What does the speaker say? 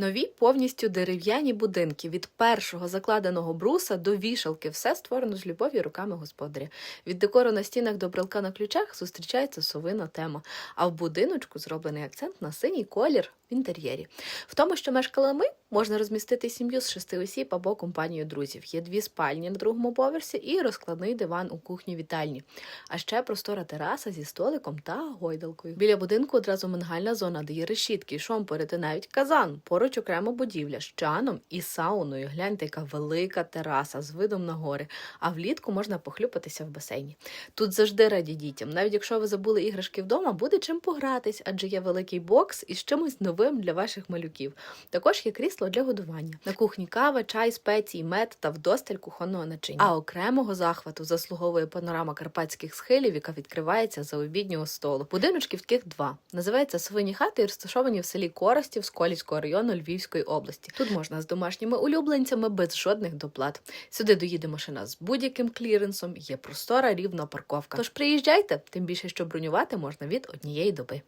Нові повністю дерев'яні будинки від першого закладеного бруса до вішалки. Все створено з любові руками господаря. Від декору на стінах до брелка на ключах зустрічається совина тема. А в будиночку зроблений акцент на синій колір в інтер'єрі. В тому, що мешкали ми, можна розмістити сім'ю з шести осіб або компанію друзів. Є дві спальні на другому поверсі і розкладний диван у кухні вітальні. А ще простора тераса зі столиком та гойдалкою. Біля будинку одразу мангальна зона, де є решітки, шомпори та навіть казан. Поруч окрема будівля з чаном і сауною. Гляньте, яка велика тераса з видом на гори. А влітку можна похлюпатися в басейні. Тут завжди раді дітям. Навіть якщо ви забули іграшки вдома, буде чим погратись, адже є великий бокс із чимось новим для ваших малюків. Також є крісло для годування. На кухні кава, чай, спеції, мед та вдосталь кухонного начиння. А окремого захвату заслуговує панорама карпатських схилів, яка відкривається за обіднього столу. Будиночків таких два. Називається Свині хати і розташовані в селі Коростів Сколівського району Львівської області. Тут можна з домашніми улюбленцями без жодних доплат. Сюди доїде машина з будь-яким кліренсом, є простора рівна парковка. Тож приїжджайте, тим більше, що бронювати можна від однієї доби.